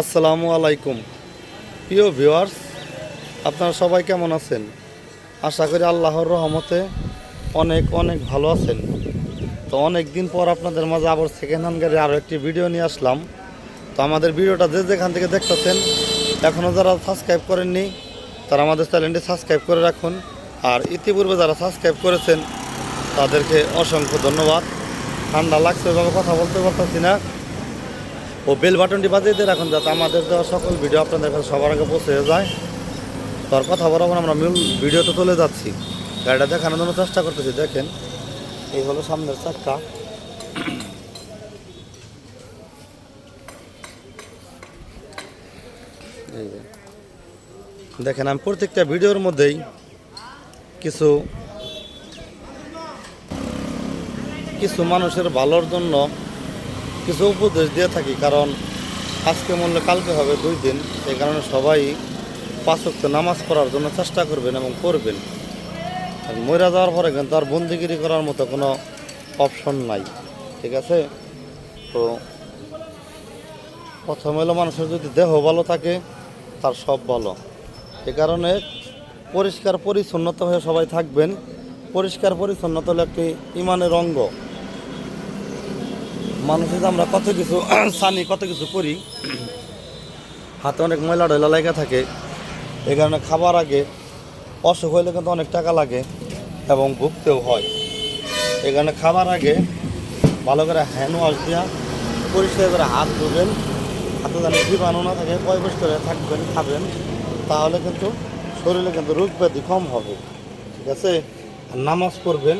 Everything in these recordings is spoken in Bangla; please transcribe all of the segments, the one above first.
আসসালামু আলাইকুম। প্রিয় ভিউয়ার্স, আপনারা সবাই কেমন আছেন? আশা করি আল্লাহর রহমতে অনেক অনেক ভালো আছেন। তো অনেক দিন পর আপনাদের মাঝে আবার সেকেন্ড হ্যান্ড গাড়ি আরও একটি ভিডিও নিয়ে আসলাম। তো আমাদের ভিডিওটা যে যেখান থেকে দেখতেছেন এখনও যারা সাবস্ক্রাইব করেননি, তারা আমাদের চ্যানেলটি সাবস্ক্রাইব করে রাখুন। আর ইতিপূর্বে যারা সাবস্ক্রাইব করেছেন, তাদেরকে অসংখ্য ধন্যবাদ। ঠান্ডা লাগছে ওইভাবে কথা বলতে পারতেছি না। ও বেল বাটনটি বাজিয়ে দিয়ে রাখুন যাতে আমাদের দেওয়া সকল ভিডিও আপনাদের কাছে সবার আগে পৌঁছে যায়। তার কথা বরাবর আমরা মূল ভিডিওতে চলে যাচ্ছি। গাড়িটা দেখানোর জন্য চেষ্টা করতেছি, দেখেন। এই হলো সামনের চাক্কা দেখেন, আমি প্রত্যেকটা ভিডিওর মধ্যেই কিছু কিছু মানুষের ভালোর জন্য কিছু উপদেশ দিয়ে থাকি, কারণ আজকে মূল্য কালকে হবে দুই দিন। এই কারণে সবাই পাঁচক্ত নামাজ পড়ার জন্য চেষ্টা করবেন এবং করবেন। আর মরে যাওয়ার পরে কিন্তু আর বন্দিগিরি করার মতো কোনো অপশন নাই, ঠিক আছে? তো প্রথম হলো মানুষের যদি দেহ ভালো থাকে, তার সব ভালো। এ কারণে পরিষ্কার পরিচ্ছন্নতা হয়ে সবাই থাকবেন। পরিষ্কার পরিচ্ছন্নতা হলো একটি ইমানের অঙ্গ। মানুষের আমরা কত কিছু সানি কত কিছু করি, হাতে অনেক ময়লা ডয়লা লেগে থাকে। এই কারণে খাবার আগে অসুখ হইলে কিন্তু অনেক টাকা লাগে এবং ভুগতেও হয়। এই কারণে খাবার আগে ভালো করে হ্যান্ড ওয়াশ দেওয়া পরিষ্কার করে হাত ধুবেন। হাতে যেন জীবাণু না থাকে পয়বেশ করে থাকবেন, খাবেন, তাহলে কিন্তু শরীরে কিন্তু রোগ ব্যাধি কম হবে। ঠিক আছে? নামাজ পড়বেন।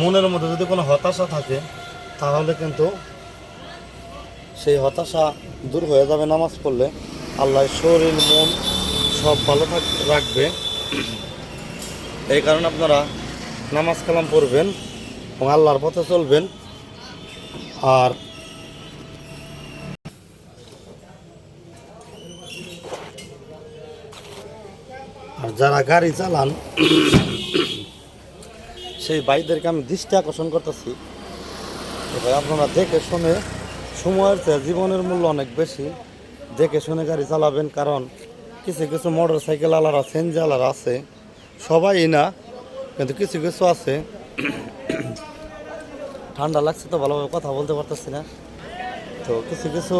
মনের মধ্যে যদি কোনো হতাশা থাকে, তাহলে কিন্তু সেই হতাশা দূর হয়ে যাবে নামাজ পড়লে। আল্লাহ শরীর, মন সব ভালো থাক, রাখবে। এই কারণে আপনারা নামাজ কালাম পড়বেন এবং আল্লাহর পথে চলবেন। আর আর যারা গাড়ি চালান, সেই বাইকদেরকে আমি দৃষ্টি আকর্ষণ করতেছি। এবার আপনারা দেখে শুনে সময়ের চেয়ে জীবনের মূল্য অনেক বেশি। দেখে শুনে গাড়ি চালাবেন, কারণ কিছু কিছু মোটর সাইকেল আলারা সেনজি আলারা আছে। সবাই না, কিন্তু কিছু কিছু আছে। ঠান্ডা লাগছে তো ভালোভাবে কথা বলতে পারতেছি না। তো কিছু কিছু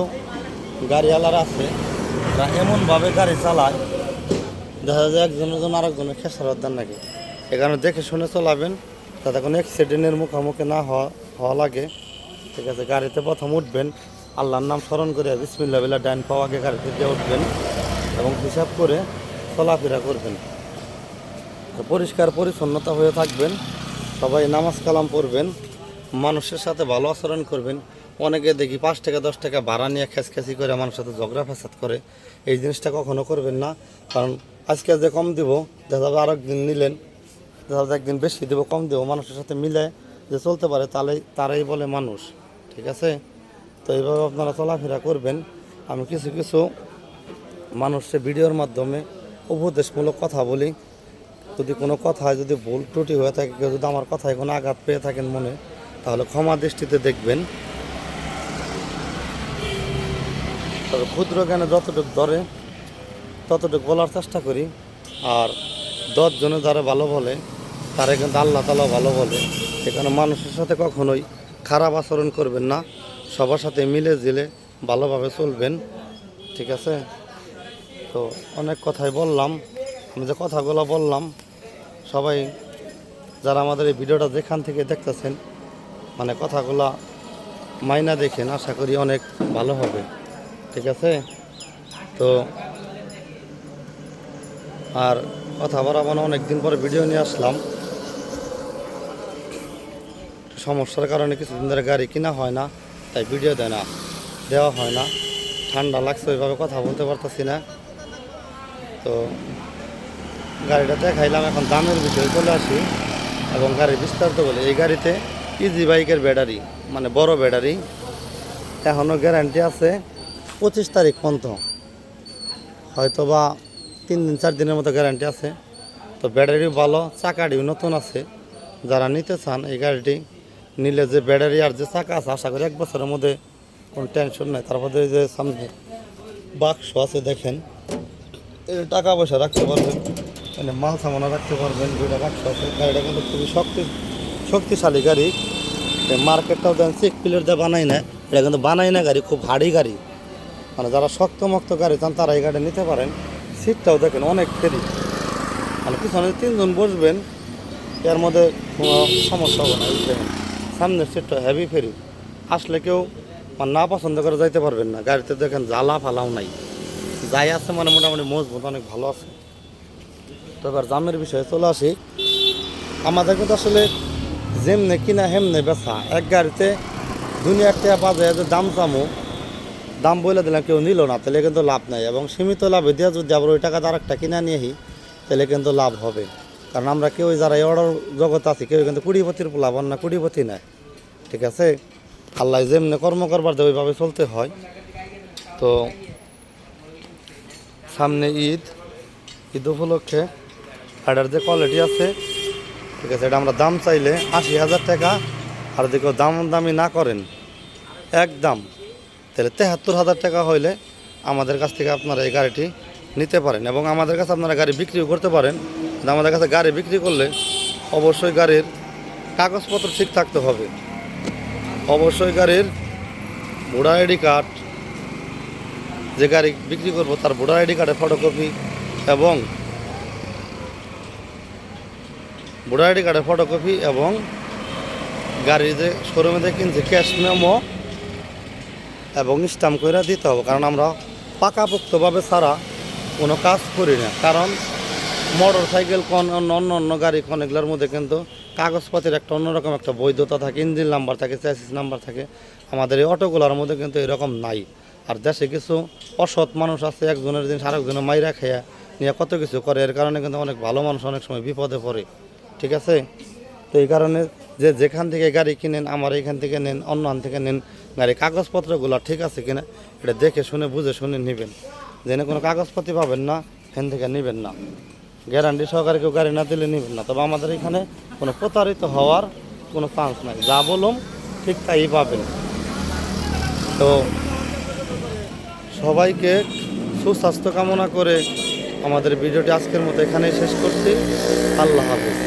গাড়িওয়ালারা আছে তারা এমনভাবে গাড়ি চালায়, দেখা যায় একজনের জন্য আরেকজনের খেসারত দেন নাকি। এখানে দেখে শুনে চলাবেন, তাতে কোনো অ্যাক্সিডেন্টের মুখোমুখি না হওয়া হওয়া লাগে। ঠিক আছে, গাড়িতে প্রথম উঠবেন, আল্লাহর নাম স্মরণ করে বিসমিল্লা বিল্লা ডাইন পাওয়া আগে গাড়িতে দিয়ে উঠবেন এবং হিসাব করে চলাফেরা করবেন। পরিষ্কার পরিচ্ছন্নতা হয়ে থাকবেন, সবাই নামাজ কালাম পড়বেন, মানুষের সাথে ভালো আচরণ করবেন। অনেকে দেখি পাঁচ টাকা, দশ টাকা ভাড়া নিয়ে খেসখেসি করে মানুষের সাথে ঝগড়া ফেসাদ করে। এই জিনিসটা কখনো করবেন না, কারণ আজকে যে কম দিব, দেখা যাবে আরও একদিন নিলেন, দেখা যাবে একদিন বেশি দেবো, কম দেবো, মানুষের সাথে মিলে যে চলতে পারে, তাহলে তারাই বলে মানুষ। ঠিক আছে? তো এইভাবে আপনারা চলাফেরা করবেন। আমি কিছু কিছু মানুষের ভিডিওর মাধ্যমে উপদেশমূলক কথা বলি। যদি কোনো কথায় যদি ভুল ত্রুটি হয়ে থাকে, কেউ যদি আমার কথায় কোনো আঘাত পেয়ে থাকেন মনে, তাহলে ক্ষমা দৃষ্টিতে দেখবেন। তবে ক্ষুদ্র জ্ঞানে যতটুকু ধরে, ততটুকু বলার চেষ্টা করি। আর দশজনে যারা ভালো বলে, তারা কিন্তু আল্লাহ তালা ভালো বলে। এখানে মানুষের সাথে কখনোই খারাপ আচরণ করবেন না, সবার সাথে মিলে জিলে ভালোভাবে চলবেন, ঠিক আছে? তো অনেক কথাই বললাম, আমি যে কথাগুলো বললাম, সবাই যারা আমাদের এই ভিডিওটা যেখান থেকে দেখতেছেন মানে কথাগুলো মাইনা দেখেন, আশা করি অনেক ভালো হবে, ঠিক আছে? তো আর কথা বরাবর অনেক দিন পরে ভিডিও নিয়ে আসলাম। সমস্যার কারণে কিছুদিন ধরে গাড়ি কিনা হয় না, তাই ভিডিও দেয় না, দেওয়া হয় না। ঠান্ডা লাগছে, ওইভাবে কথা বলতে পারতেছি না। তো গাড়িটা দেখাইলাম, এখন দামের বিষয়ে চলে আসি। এবং গাড়ির বিস্তারিত বলে, এই গাড়িতে ইজি বাইকের ব্যাটারি মানে বড় ব্যাটারি এখনও গ্যারান্টি আছে পঁচিশ তারিখ পর্যন্ত। হয়তো বা তিন দিন, চার দিনের মতো গ্যারান্টি আছে। তো ব্যাটারিও ভালো, চাকাটিও নতুন আছে। যারা নিতে চান এই গাড়িটি নিলে যে ব্যাটারি আর যে চাকা আছে, আশা করি এক বছরের মধ্যে কোনো টেনশন নেই। তারপরে যে সামনে বাক্স আছে, দেখেন। টাকা পয়সা রাখতে পারবেন মানে মাল সামানা রাখতে পারবেন, দুইটা বাক্স আছে। গাড়িটা কিন্তু খুবই শক্তি, শক্তিশালী গাড়ি। মার্কেটটাও দেন সিক প্লেট দিয়ে বানাই না এটা কিন্তু বানাই না গাড়ি, খুব হাড়ি গাড়ি। মানে যারা শক্ত মক্ত গাড়ি চান, তারা এই গাড়ি নিতে পারেন। সিটটাও দেখেন অনেক ফেরি মানে পিছনে তিনজন বসবেন, এর মধ্যে কোনো সমস্যা হবে না সামনের সিটটা হেভি ফেরি। আসলে কেউ মানে না পছন্দ করে যাইতে পারবেন না। গাড়িতে দেখেন জ্বালা ফালাও নাই। যাই আছে মানে মোটামুটি মজবুত, অনেক ভালো আছে। তো এবার দামের বিষয়ে চলে আসি। আমাদের কিন্তু আসলে যেমনে কিনা হেমনে বেচা। এক গাড়িতে দুনিয়ার টাকা বাজারে যে দাম চামো দাম বলে দিলাম কেউ নিল না, তাহলে কিন্তু লাভ নাই। এবং সীমিত লাভে দিয়ে যদি আবার ওই টাকা আর একটা কিনা নিয়ে তাহলে কিন্তু লাভ হবে। কারণ আমরা কেউ যারা এই অর্ডার জগৎ আছি কেউ কিন্তু কুড়িপতির লাভ না কুড়িপতি নাই। ঠিক আছে? আল্লাহ যেমনি কর্ম করবার দেয়, ওইভাবে চলতে হয়। তো সামনে ঈদ ঈদ উপলক্ষে গাড়ির যে কোয়ালিটি আছে, ঠিক আছে, এটা আমরা দাম চাইলে আশি হাজার টাকা, আর যদি কেউ দাম দামি না করেন একদম তাহলে তেহাত্তর হাজার টাকা হইলে আমাদের কাছ থেকে আপনারা এই গাড়িটি নিতে পারেন এবং আমাদের কাছে আপনারা গাড়ি বিক্রিও করতে পারেন। আমাদের কাছে গাড়ি বিক্রি করলে অবশ্যই গাড়ির কাগজপত্র ঠিক থাকতে হবে। অবশ্যই গাড়ির ভোটার আইডি কার্ড, যে গাড়ি বিক্রি করব তার ভোটার আইডি কার্ডের ফটোকপি এবং ভোটার আইডি কার্ডের ফটোকপি এবং গাড়ি যে শোরুমে যে কিনছি ক্যাশ মেমো এবং স্টাম্প করে দিতে হবে। কারণ আমরা পাকাপোক্তভাবে ছাড়া কোনো কাজ করি না। কারণ মোটর সাইকেল, কোন অন্য অন্য গাড়ি, কোন এগুলোর মধ্যে কিন্তু কাগজপত্রের একটা অন্যরকম একটা বৈধতা থাকে, ইঞ্জিন নাম্বার থাকে চ্যাসিস নাম্বার থাকে। আমাদের এই অটোগুলোর মধ্যে কিন্তু এরকম নাই। আর দেশে কিছু অসৎ মানুষ আছে, একজনের জিনিস আরেকজনের মাইরা খেয়া নিয়ে কত কিছু করে, এর কারণে কিন্তু অনেক ভালো মানুষ অনেক সময় বিপদে পড়ে। ঠিক আছে? তো এই কারণে যে যেখান থেকে গাড়ি কিনেন, আমার এখান থেকে নেন, অন্য থেকে নেন গাড়ি কাগজপত্রগুলো ঠিক আছে কিনা, এটা দেখে শুনে, বুঝে শুনে নেবেন। জেনে কোনো কাগজপত্র পাবেন না, এখান থেকে নেবেন না। গ্যারান্টি সহকারে কেউ গাড়ি না দিলে নেবেন না। তবে আমাদের এখানে কোনো প্রতারিত হওয়ার কোনো চান্স নাই। যা বলুন, ঠিক তাই পাবেন। তো সবাইকে সুস্বাস্থ্য কামনা করে আমাদের ভিডিওটি আজকের মতো এখানেই শেষ করছি। আল্লাহ হাফিজ।